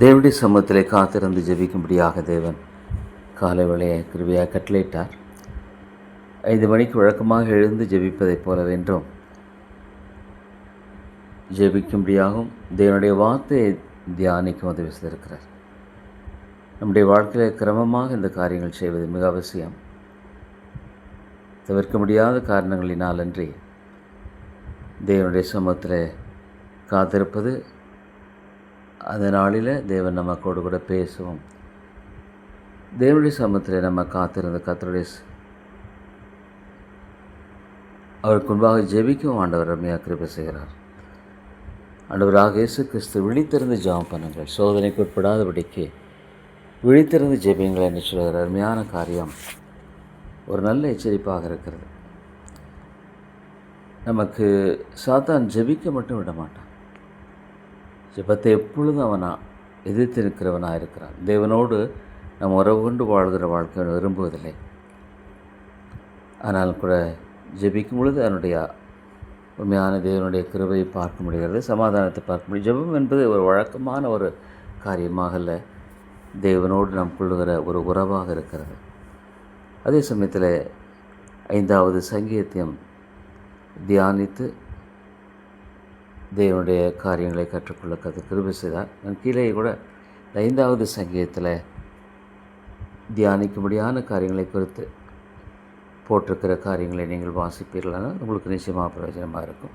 தேவனுடைய சமூகத்திலே காத்திருந்து ஜெபிக்கும்படியாக தேவன் காலை வேளையை கிருவியாக கட்டளையிட்டார். ஐந்து மணிக்கு வழக்கமாக எழுந்து ஜெபிப்பதைப் போல வென்றும் ஜெபிக்கும்படியாகவும் தேவனுடைய வார்த்தையை தியானிக்கும் உதவி செய்திருக்கிறார் நம்முடைய வாழ்க்கையில் கிரமமாக இந்த காரியங்கள் செய்வது மிக அவசியம். தவிர்க்க முடியாத காரணங்களினாலன்றி தேவனுடைய சமூகத்தில் காத்திருப்பது அந்த நாளில் தேவன் நமக்கோடு கூட பேசுவோம். தேவனுடைய சமத்தில் நம்ம காத்திருந்த கத்தருடைய அவருக்கு முன்பாக ஜெபிக்கும் ஆண்டவர் ரம்யா கிருபை செய்கிறார். ஆண்டவராக இயேசு கிறிஸ்து விழித்திருந்து ஜெபம் பண்ணுங்கள். சோதனைக்கு உட்படாதபடிக்கு விழித்திருந்து ஜெபிங்கள் என்று சொல்கிற அருமையான காரியம் ஒரு நல்ல எச்சரிப்பாக இருக்கிறது. நமக்கு சாத்தான் ஜெபிக்க மட்டும் விட மாட்டான் ஜெபத்தை எப்பொழுதும் அவனாக எதிர்த்து நிற்கிறவனாக இருக்கிறான். தேவனோடு நாம் உறவு கொண்டு வாழ்கிற வாழ்க்கை விரும்புவதில்லை. ஆனால் கூட ஜெபிக்கும் பொழுது அவனுடைய உண்மையான தேவனுடைய கிருபையை பார்க்க முடிகிறது சமாதானத்தை பார்க்க முடியும் ஜெபம் என்பது ஒரு வழக்கமான ஒரு காரியமாக இல்லை தேவனோடு நாம் கொள்ளுகிற ஒரு உறவாக இருக்கிறது. அதே சமயத்தில் ஐந்தாவது சங்கீதத்தையும் தியானித்து தேவனுடைய காரியங்களை கற்றுக்கொள்ள கற்று கிருபி செய்தார். நான் கீழே கூட ஐந்தாவது சங்கீதத்தில் தியானிக்கும்படியான காரியங்களை குறித்து போட்டிருக்கிற காரியங்களை நீங்கள் வாசிப்பீர்களானால் உங்களுக்கு நிச்சயமாக பிரயோஜனமாக இருக்கும்.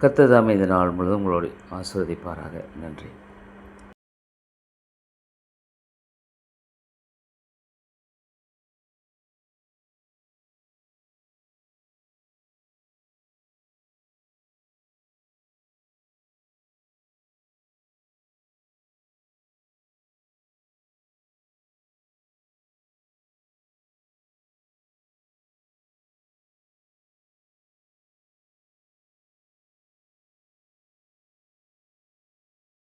கத்ததாமே இந்த நாள் முழுவதும் உங்களோடு ஆசிர்வதிப்பாராக. நன்றி.